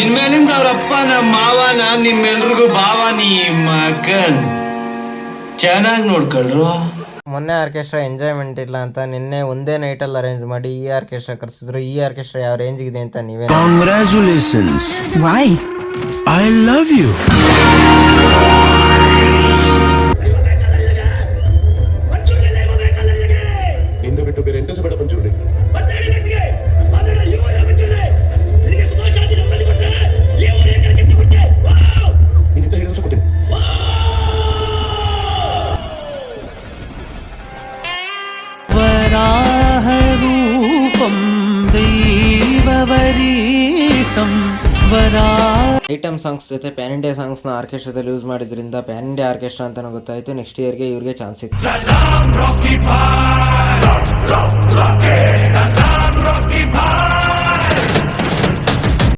ಇನ್ಮೇಲಿಂದ ಅವ್ರಪ್ಪ ನಮ್ಮ ಮಾವನ ನಿಮ್ಮೆಲ್ರಿಗೂ ಭಾವ ನಿಮ್ಮ ಮಗನ್ ಚೆನ್ನಾಗಿ ನೋಡ್ಕೊಳ್ರು. ಮೊನ್ನೆ ಆರ್ಕೆಸ್ಟ್ರಾ ಎಂಜಾಯ್ಮೆಂಟ್ ಇಲ್ಲ ಅಂತ ನಿನ್ನೆ ಒಂದೇ ನೈಟಲ್ಲಿ ಅರೇಂಜ್ ಮಾಡಿ ಈ ಆರ್ಕೆಸ್ಟ್ರಾ ಕರೆಸಿದ್ರು. ಈ ಆರ್ಕೆಸ್ಟ್ರಾ ಯಾವ ರೇಂಜ್ ಇದೆ ಅಂತ ನೀವೇ congratulations why I love you. Item songs ಜೊತೆ ಪ್ಯಾನ್ ಇಂಡಿಯಾ ಸಾಂಗ್ಸ್ನ ಆರ್ಕೆಸ್ಟ್ರಾದಲ್ಲಿ ಯೂಸ್ ಮಾಡಿದ್ರಿಂದ ಪ್ಯಾನ್ ಇಂಡಿಯಾ ಆರ್ಕೆಸ್ಟ್ರಾ ಅಂತ ಗೊತ್ತಾಯ್ತು. ನೆಕ್ಸ್ಟ್ ಇಯರ್ಗೆ ಇವ್ರಿಗೆ ಚಾನ್ಸ್ ಸಿಕ್ತು